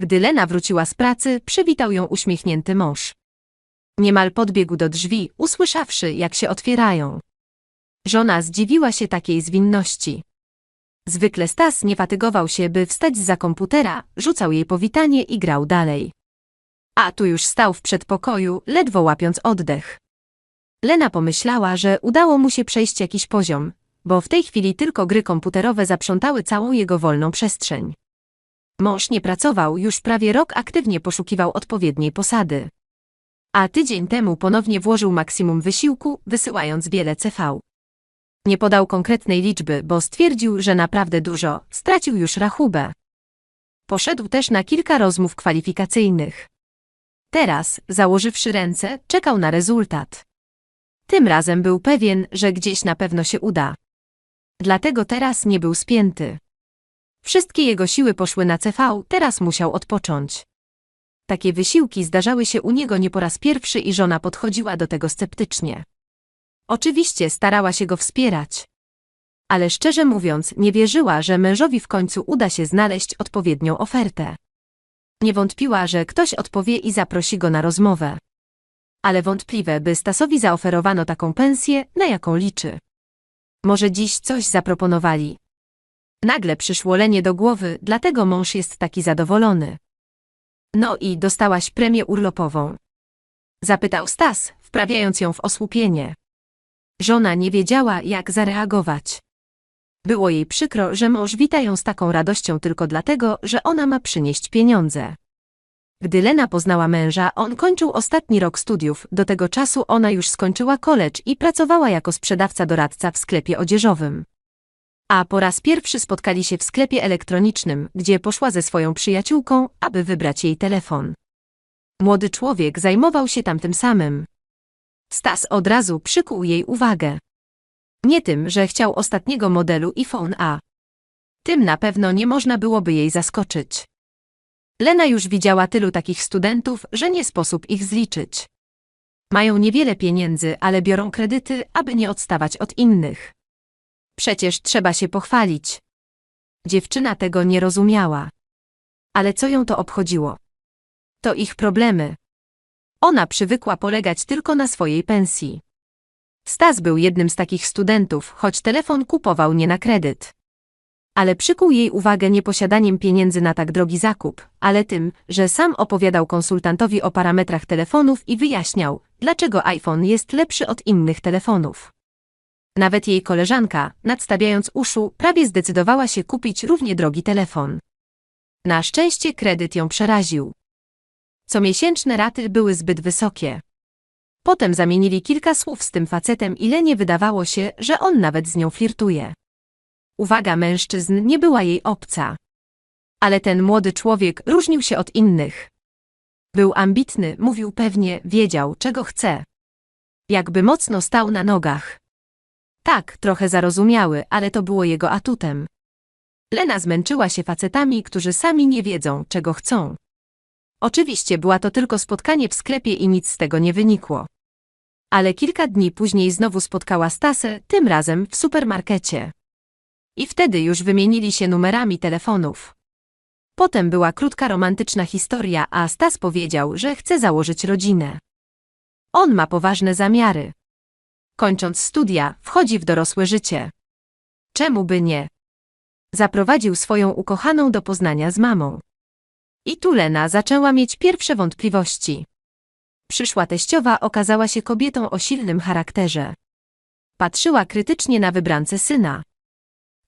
Gdy Lena wróciła z pracy, przywitał ją uśmiechnięty mąż. Niemal podbiegł do drzwi, usłyszawszy, jak się otwierają. Żona zdziwiła się takiej zwinności. Zwykle Stas nie fatygował się, by wstać za komputera, rzucał jej powitanie i grał dalej. A tu już stał w przedpokoju, ledwo łapiąc oddech. Lena pomyślała, że udało mu się przejść jakiś poziom, bo w tej chwili tylko gry komputerowe zaprzątały całą jego wolną przestrzeń. Mąż nie pracował, już prawie rok aktywnie poszukiwał odpowiedniej posady. A tydzień temu ponownie włożył maksimum wysiłku, wysyłając wiele CV. Nie podał konkretnej liczby, bo stwierdził, że naprawdę dużo, stracił już rachubę. Poszedł też na kilka rozmów kwalifikacyjnych. Teraz, założywszy ręce, czekał na rezultat. Tym razem był pewien, że gdzieś na pewno się uda. Dlatego teraz nie był spięty. Wszystkie jego siły poszły na CV, teraz musiał odpocząć. Takie wysiłki zdarzały się u niego nie po raz pierwszy i żona podchodziła do tego sceptycznie. Oczywiście starała się go wspierać. Ale szczerze mówiąc, nie wierzyła, że mężowi w końcu uda się znaleźć odpowiednią ofertę. Nie wątpiła, że ktoś odpowie i zaprosi go na rozmowę. Ale wątpliwe, by Stasowi zaoferowano taką pensję, na jaką liczy. Może dziś coś zaproponowali. Nagle przyszło Lenie do głowy, dlatego mąż jest taki zadowolony. No i dostałaś premię urlopową. Zapytał Stas, wprawiając ją w osłupienie. Żona nie wiedziała, jak zareagować. Było jej przykro, że mąż wita ją z taką radością tylko dlatego, że ona ma przynieść pieniądze. Gdy Lena poznała męża, on kończył ostatni rok studiów, do tego czasu ona już skończyła college i pracowała jako sprzedawca-doradca w sklepie odzieżowym. A po raz pierwszy spotkali się w sklepie elektronicznym, gdzie poszła ze swoją przyjaciółką, aby wybrać jej telefon. Młody człowiek zajmował się tam tym samym. Stas od razu przykuł jej uwagę. Nie tym, że chciał ostatniego modelu iPhone A. Tym na pewno nie można byłoby jej zaskoczyć. Lena już widziała tylu takich studentów, że nie sposób ich zliczyć. Mają niewiele pieniędzy, ale biorą kredyty, aby nie odstawać od innych. Przecież trzeba się pochwalić. Dziewczyna tego nie rozumiała. Ale co ją to obchodziło? To ich problemy. Ona przywykła polegać tylko na swojej pensji. Stas był jednym z takich studentów, choć telefon kupował nie na kredyt. Ale przykuł jej uwagę nie posiadaniem pieniędzy na tak drogi zakup, ale tym, że sam opowiadał konsultantowi o parametrach telefonów i wyjaśniał, dlaczego iPhone jest lepszy od innych telefonów. Nawet jej koleżanka, nadstawiając uszu, prawie zdecydowała się kupić równie drogi telefon. Na szczęście kredyt ją przeraził. Comiesięczne raty były zbyt wysokie. Potem zamienili kilka słów z tym facetem i Lenie wydawało się, że on nawet z nią flirtuje. Uwaga mężczyzn nie była jej obca. Ale ten młody człowiek różnił się od innych. Był ambitny, mówił pewnie, wiedział, czego chce. Jakby mocno stał na nogach. Tak, trochę zarozumiały, ale to było jego atutem. Lena zmęczyła się facetami, którzy sami nie wiedzą, czego chcą. Oczywiście była to tylko spotkanie w sklepie i nic z tego nie wynikło. Ale kilka dni później znowu spotkała Stasę, tym razem w supermarkecie. I wtedy już wymienili się numerami telefonów. Potem była krótka romantyczna historia, a Stas powiedział, że chce założyć rodzinę. On ma poważne zamiary. Kończąc studia, wchodzi w dorosłe życie. Czemu by nie? Zaprowadził swoją ukochaną do poznania z mamą. I tu Lena zaczęła mieć pierwsze wątpliwości. Przyszła teściowa okazała się kobietą o silnym charakterze. Patrzyła krytycznie na wybrance syna.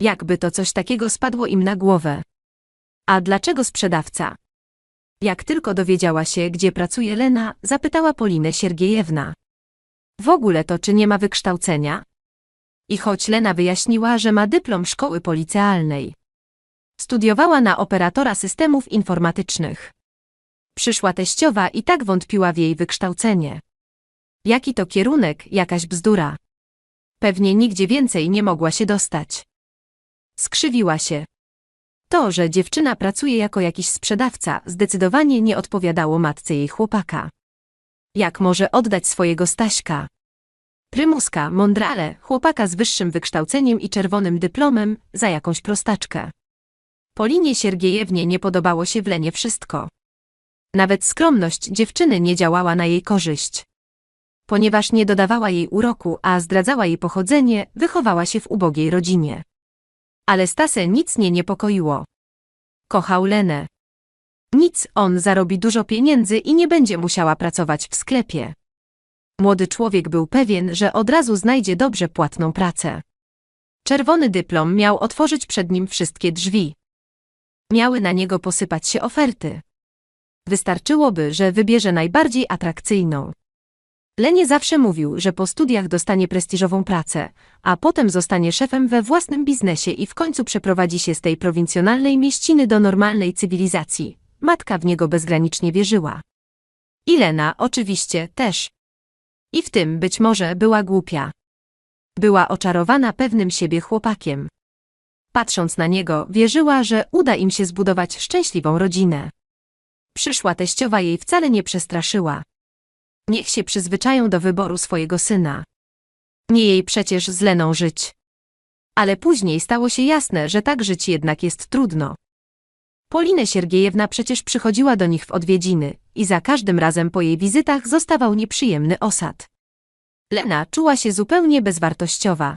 Jakby to coś takiego spadło im na głowę. A dlaczego sprzedawca? Jak tylko dowiedziała się, gdzie pracuje Lena, zapytała Polinę Siergiejewna. W ogóle to czy nie ma wykształcenia? I choć Lena wyjaśniła, że ma dyplom szkoły policealnej. Studiowała na operatora systemów informatycznych. Przyszła teściowa i tak wątpiła w jej wykształcenie. Jaki to kierunek, jakaś bzdura. Pewnie nigdzie więcej nie mogła się dostać. Skrzywiła się. To, że dziewczyna pracuje jako jakiś sprzedawca, zdecydowanie nie odpowiadało matce jej chłopaka. Jak może oddać swojego Staśka? Prymuska, mądrale, chłopaka z wyższym wykształceniem i czerwonym dyplomem, za jakąś prostaczkę. Polinie Siergiejewnie nie podobało się w Lenie wszystko. Nawet skromność dziewczyny nie działała na jej korzyść. Ponieważ nie dodawała jej uroku, a zdradzała jej pochodzenie, wychowała się w ubogiej rodzinie. Ale Stasę nic nie niepokoiło. Kochał Lenę. Nic, on zarobi dużo pieniędzy i nie będzie musiała pracować w sklepie. Młody człowiek był pewien, że od razu znajdzie dobrze płatną pracę. Czerwony dyplom miał otworzyć przed nim wszystkie drzwi. Miały na niego posypać się oferty. Wystarczyłoby, że wybierze najbardziej atrakcyjną. Lenie zawsze mówił, że po studiach dostanie prestiżową pracę, a potem zostanie szefem we własnym biznesie i w końcu przeprowadzi się z tej prowincjonalnej mieściny do normalnej cywilizacji. Matka w niego bezgranicznie wierzyła. I Lena, oczywiście, też. I w tym być może była głupia. Była oczarowana pewnym siebie chłopakiem. Patrząc na niego, wierzyła, że uda im się zbudować szczęśliwą rodzinę. Przyszła teściowa jej wcale nie przestraszyła. Niech się przyzwyczają do wyboru swojego syna. Nie jej przecież z Leną żyć. Ale później stało się jasne, że tak żyć jednak jest trudno. Polinę Siergiejewna przecież przychodziła do nich w odwiedziny i za każdym razem po jej wizytach zostawał nieprzyjemny osad. Lena czuła się zupełnie bezwartościowa.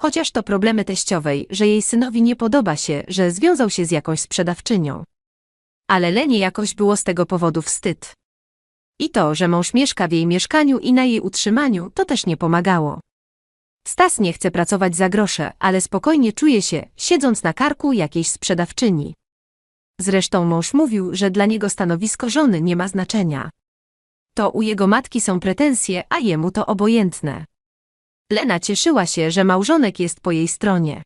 Chociaż to problemy teściowej, że jej synowi nie podoba się, że związał się z jakąś sprzedawczynią. Ale Lenie jakoś było z tego powodu wstyd. I to, że mąż mieszka w jej mieszkaniu i na jej utrzymaniu, to też nie pomagało. Stas nie chce pracować za grosze, ale spokojnie czuje się, siedząc na karku jakiejś sprzedawczyni. Zresztą mąż mówił, że dla niego stanowisko żony nie ma znaczenia. To u jego matki są pretensje, a jemu to obojętne. Lena cieszyła się, że małżonek jest po jej stronie.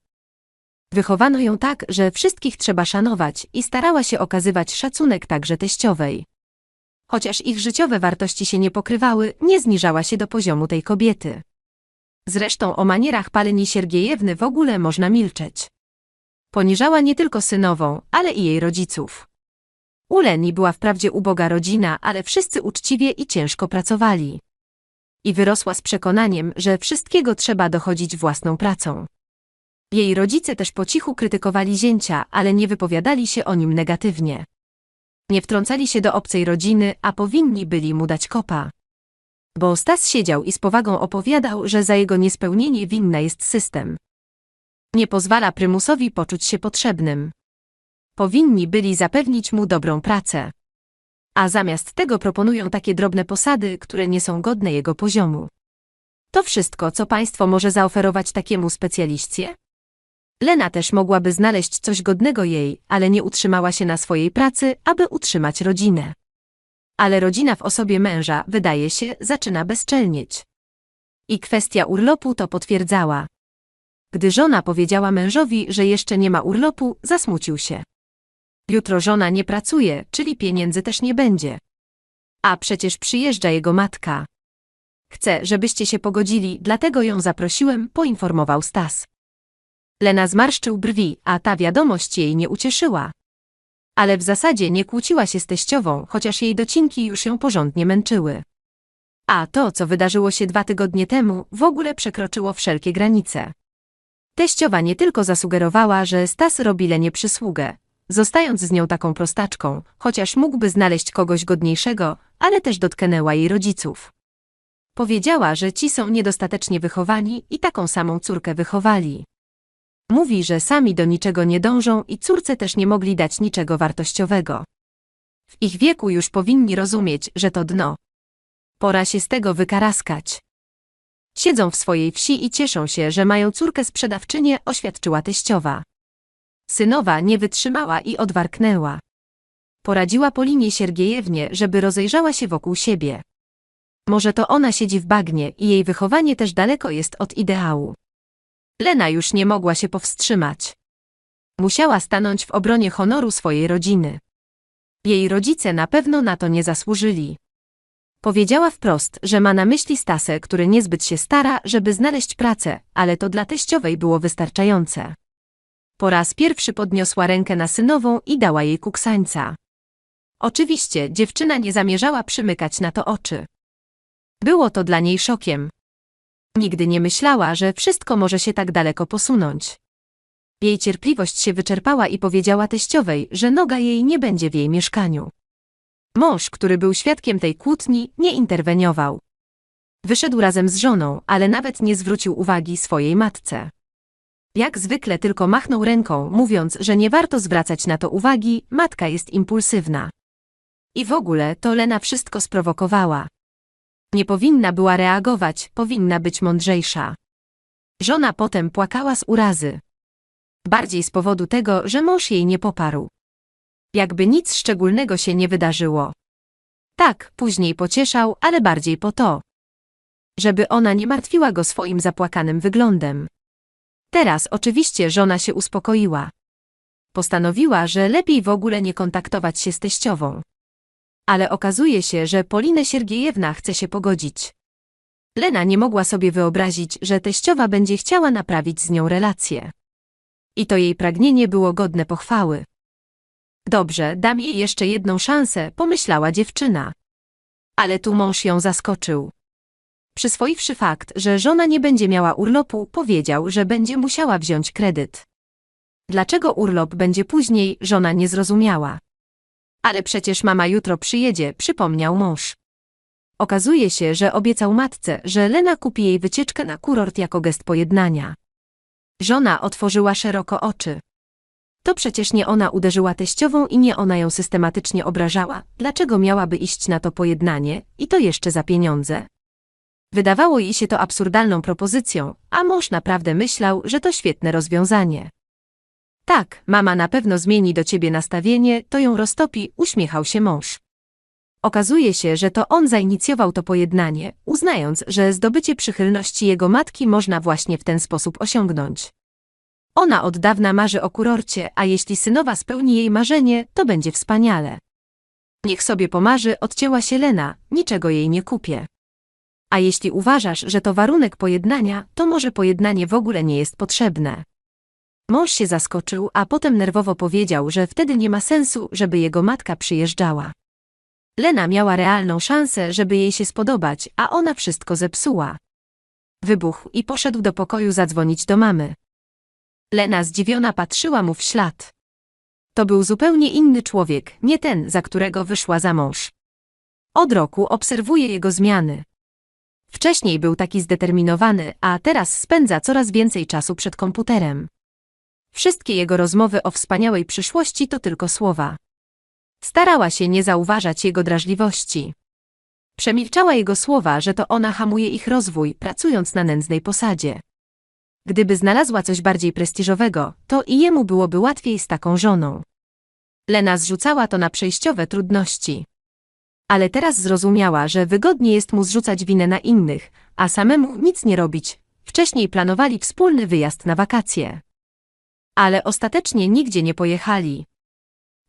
Wychowano ją tak, że wszystkich trzeba szanować i starała się okazywać szacunek także teściowej. Chociaż ich życiowe wartości się nie pokrywały, nie zniżała się do poziomu tej kobiety. Zresztą o manierach Paleni Siergiejewny w ogóle można milczeć. Poniżała nie tylko synową, ale i jej rodziców. U Leni była wprawdzie uboga rodzina, ale wszyscy uczciwie i ciężko pracowali. I wyrosła z przekonaniem, że wszystkiego trzeba dochodzić własną pracą. Jej rodzice też po cichu krytykowali zięcia, ale nie wypowiadali się o nim negatywnie. Nie wtrącali się do obcej rodziny, a powinni byli mu dać kopa. Bo Stas siedział i z powagą opowiadał, że za jego niespełnienie winna jest system. Nie pozwala prymusowi poczuć się potrzebnym. Powinni byli zapewnić mu dobrą pracę. A zamiast tego proponują takie drobne posady, które nie są godne jego poziomu. To wszystko, co państwo może zaoferować takiemu specjaliście? Lena też mogłaby znaleźć coś godnego jej, ale nie utrzymała się na swojej pracy, aby utrzymać rodzinę. Ale rodzina w osobie męża, wydaje się, zaczyna bezczelnieć. I kwestia urlopu to potwierdzała. Gdy żona powiedziała mężowi, że jeszcze nie ma urlopu, zasmucił się. Jutro żona nie pracuje, czyli pieniędzy też nie będzie. A przecież przyjeżdża jego matka. Chcę, żebyście się pogodzili, dlatego ją zaprosiłem, poinformował Stas. Lena zmarszczył brwi, a ta wiadomość jej nie ucieszyła. Ale w zasadzie nie kłóciła się z teściową, chociaż jej docinki już ją porządnie męczyły. A to, co wydarzyło się dwa tygodnie temu, w ogóle przekroczyło wszelkie granice. Teściowa nie tylko zasugerowała, że Stas robi Lenie przysługę, zostając z nią taką prostaczką, chociaż mógłby znaleźć kogoś godniejszego, ale też dotknęła jej rodziców. Powiedziała, że ci są niedostatecznie wychowani i taką samą córkę wychowali. Mówi, że sami do niczego nie dążą i córce też nie mogli dać niczego wartościowego. W ich wieku już powinni rozumieć, że to dno. Pora się z tego wykaraskać. Siedzą w swojej wsi i cieszą się, że mają córkę sprzedawczynię, oświadczyła teściowa. Synowa nie wytrzymała i odwarknęła. Poradziła Polinie Siergiejewnie, żeby rozejrzała się wokół siebie. Może to ona siedzi w bagnie i jej wychowanie też daleko jest od ideału. Lena już nie mogła się powstrzymać. Musiała stanąć w obronie honoru swojej rodziny. Jej rodzice na pewno na to nie zasłużyli. Powiedziała wprost, że ma na myśli Stasę, który niezbyt się stara, żeby znaleźć pracę, ale to dla teściowej było wystarczające. Po raz pierwszy podniosła rękę na synową i dała jej kuksańca. Oczywiście dziewczyna nie zamierzała przymykać na to oczy. Było to dla niej szokiem. Nigdy nie myślała, że wszystko może się tak daleko posunąć. Jej cierpliwość się wyczerpała i powiedziała teściowej, że noga jej nie będzie w jej mieszkaniu. Mąż, który był świadkiem tej kłótni, nie interweniował. Wyszedł razem z żoną, ale nawet nie zwrócił uwagi swojej matce. Jak zwykle tylko machnął ręką, mówiąc, że nie warto zwracać na to uwagi, matka jest impulsywna. I w ogóle to Lena wszystko sprowokowała. Nie powinna była reagować, powinna być mądrzejsza. Żona potem płakała z urazy. Bardziej z powodu tego, że mąż jej nie poparł. Jakby nic szczególnego się nie wydarzyło. Tak, później pocieszał, ale bardziej po to. Żeby ona nie martwiła go swoim zapłakanym wyglądem. Teraz oczywiście żona się uspokoiła. Postanowiła, że lepiej w ogóle nie kontaktować się z teściową. Ale okazuje się, że Polinę Siergiejewna chce się pogodzić. Lena nie mogła sobie wyobrazić, że teściowa będzie chciała naprawić z nią relacje. I to jej pragnienie było godne pochwały. Dobrze, dam jej jeszcze jedną szansę, pomyślała dziewczyna. Ale tu mąż ją zaskoczył. Przyswoiwszy fakt, że żona nie będzie miała urlopu, powiedział, że będzie musiała wziąć kredyt. Dlaczego urlop będzie później, żona nie zrozumiała. Ale przecież mama jutro przyjedzie, przypomniał mąż. Okazuje się, że obiecał matce, że Lena kupi jej wycieczkę na kurort jako gest pojednania. Żona otworzyła szeroko oczy. To przecież nie ona uderzyła teściową i nie ona ją systematycznie obrażała. Dlaczego miałaby iść na to pojednanie, i to jeszcze za pieniądze? Wydawało jej się to absurdalną propozycją, a mąż naprawdę myślał, że to świetne rozwiązanie. Tak, mama na pewno zmieni do ciebie nastawienie, to ją roztopi, uśmiechał się mąż. Okazuje się, że to on zainicjował to pojednanie, uznając, że zdobycie przychylności jego matki można właśnie w ten sposób osiągnąć. Ona od dawna marzy o kurorcie, a jeśli synowa spełni jej marzenie, to będzie wspaniale. Niech sobie pomarzy, odcięła się Lena, niczego jej nie kupię. A jeśli uważasz, że to warunek pojednania, to może pojednanie w ogóle nie jest potrzebne. Mąż się zaskoczył, a potem nerwowo powiedział, że wtedy nie ma sensu, żeby jego matka przyjeżdżała. Lena miała realną szansę, żeby jej się spodobać, a ona wszystko zepsuła. Wybuchł i poszedł do pokoju zadzwonić do mamy. Lena zdziwiona patrzyła mu w ślad. To był zupełnie inny człowiek, nie ten, za którego wyszła za mąż. Od roku obserwuje jego zmiany. Wcześniej był taki zdeterminowany, a teraz spędza coraz więcej czasu przed komputerem. Wszystkie jego rozmowy o wspaniałej przyszłości to tylko słowa. Starała się nie zauważać jego drażliwości. Przemilczała jego słowa, że to ona hamuje ich rozwój, pracując na nędznej posadzie. Gdyby znalazła coś bardziej prestiżowego, to i jemu byłoby łatwiej z taką żoną. Lena zrzucała to na przejściowe trudności. Ale teraz zrozumiała, że wygodnie jest mu zrzucać winę na innych, a samemu nic nie robić. Wcześniej planowali wspólny wyjazd na wakacje. Ale ostatecznie nigdzie nie pojechali.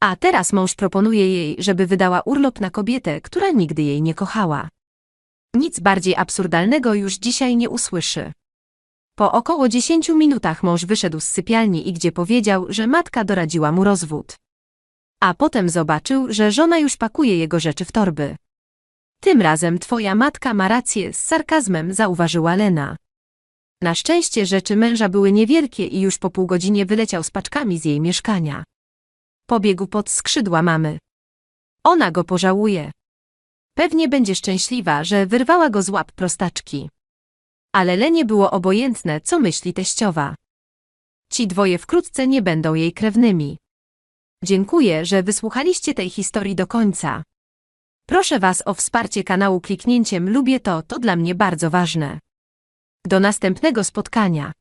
A teraz mąż proponuje jej, żeby wydała urlop na kobietę, która nigdy jej nie kochała. Nic bardziej absurdalnego już dzisiaj nie usłyszy. Po około dziesięciu minutach mąż wyszedł z sypialni i gdzie powiedział, że matka doradziła mu rozwód. A potem zobaczył, że żona już pakuje jego rzeczy w torby. Tym razem twoja matka ma rację, z sarkazmem zauważyła Lena. Na szczęście rzeczy męża były niewielkie i już po pół godzinie wyleciał z paczkami z jej mieszkania. Pobiegł pod skrzydła mamy. Ona go pożałuje. Pewnie będzie szczęśliwa, że wyrwała go z łap prostaczki. Ale Lenie było obojętne, co myśli teściowa. Ci dwoje wkrótce nie będą jej krewnymi. Dziękuję, że wysłuchaliście tej historii do końca. Proszę Was o wsparcie kanału kliknięciem lubię to, to dla mnie bardzo ważne. Do następnego spotkania.